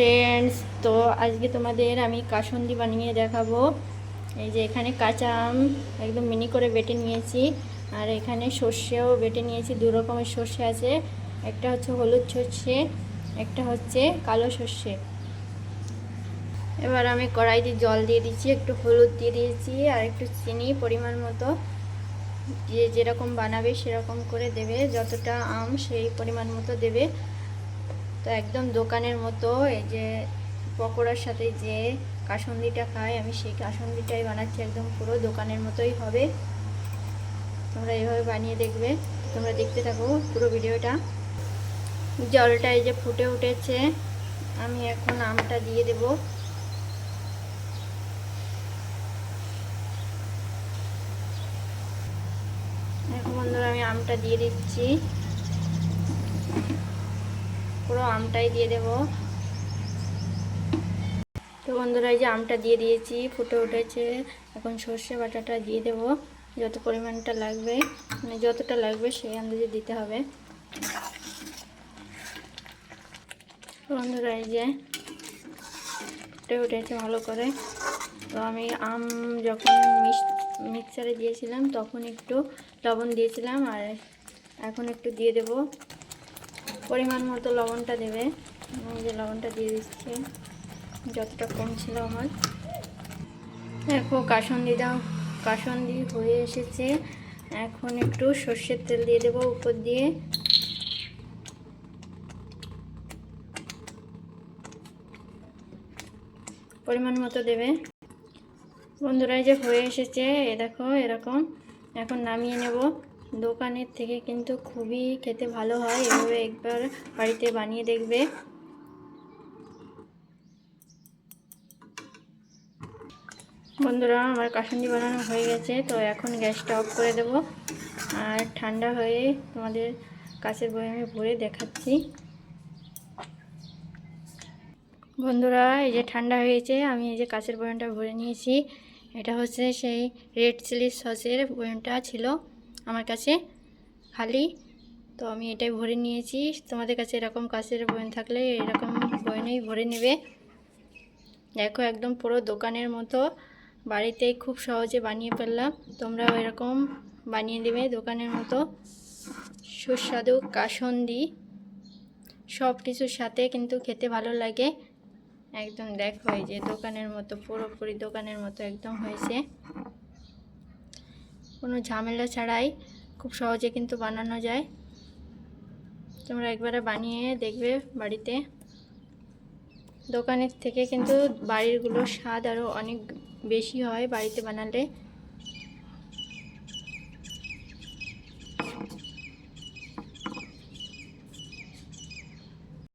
Friends তো আজকে তোমাদের আমি কাসন্দি বানিয়ে দেখাবো। এই যে এখানে কাঁচা আম একদম মিনি করে বেটে নিয়েছি, আর এখানে সর্ষেও বেটে নিয়েছি, দু রকমের সর্ষে আছে। একটা হচ্ছে হলুদ সর্ষে, একটা হচ্ছে কালো সর্ষে। এবার আমি কড়াইতে জল দিয়ে দিচ্ছি, একটু হলুদ দিয়ে দিয়েছি, আর একটু চিনি পরিমাণ মতো। যে যেরকম বানাবে সেরকম করে দেবে, যতটা আম সেই পরিমাণ মতো দেবে। তো একদম দোকানের মতো, এই যে পকোড়ার সাথে যে কাসন্দিটা খাই, আমি সেই কাসন্দিটাই বানাচ্ছি, একদম পুরো দোকানের মতোই হবে। তোমরা এইভাবে বানিয়ে দেখবে, তোমরা দেখতে থাকো পুরো ভিডিওটা। জলটা এই যে ফুটে উঠেছে, আমি এখন আমটা দিয়ে দেব। এখন বন্ধুরা আমি আমটা দিয়ে দিচ্ছি। পুরো আমটাই দিয়ে দেব। তো বন্ধুরা, এই যে আমটা দিয়ে দিয়েছি, ফুটে উঠেছে। এখন সর্ষে বাটাটা দিয়ে দেব, যত পরিমাণটা লাগবে মানে যতটা লাগবে সেই আন্দাজে দিতে হবে। বন্ধুরা, এই যে ফুটে উঠেছে ভালো করে। তো আমি আম যখন মিক্সারে দিয়েছিলাম, তখন একটু লবণ দিয়েছিলাম, আর এখন একটু দিয়ে দেব। পরিমাণ মতো লবণটা দেবে। আমি যে লবণটা দিয়ে দিচ্ছি, যতটা কম ছিল আমার। দেখো, কাসন্দি দাও, কাসন্দি হয়ে এসেছে। এখন একটু সর্ষের তেল দিয়ে দেবো উপর দিয়ে। পরিমাণ মতো দেবে। বন্ধুরা যে হয়ে এসেছে, এ দেখো, এরকম। এখন নামিয়ে নেব। দোকানের থেকে কিন্তু খুবই খেতে ভালো হয়। এভাবে একবার বাড়িতে বানিয়ে দেখবে। বন্ধুরা, আমার কাসুন্দি বানানো হয়ে গেছে, তো এখন গ্যাসটা অফ করে দেব। আর ঠান্ডা হয়ে তোমাদের কাছের বয়ামে ভরে দেখাচ্ছি। বন্ধুরা, এই যে ঠান্ডা হয়েছে, আমি এই যে কাছের বয়ামটা ভরে নিয়েছি। এটা হচ্ছে সেই রেড চিলি সসের বয়ামটা ছিল। আমার কাছে খালি তো আমি এটাই ভরে নিয়েছি। তোমাদের কাছে এরকম কাঁচের বয়ন থাকলে এরকম বয়ামেই ভরে নেবে। দেখো একদম পুরো দোকানের মতো। বাড়িতেই খুব সহজে বানিয়ে ফেললাম। তোমরাও এরকম বানিয়ে দেবে দোকানের মতো। সুস্বাদু কাসন্দি। সব কিছুর সাথে কিন্তু খেতে ভালো লাগে। একদম দেখো এই যে দোকানের মতো, পুরোপুরি দোকানের মতো একদম হয়েছে। কোনো ঝামেলা ছাড়াই খুব সহজে কিন্তু বানানো যায়। তোমরা একবারে বানিয়ে দেখবে বাড়িতে। দোকানের থেকে কিন্তু বাড়িরগুলোর স্বাদ আরও অনেক বেশি হয় বাড়িতে বানালে।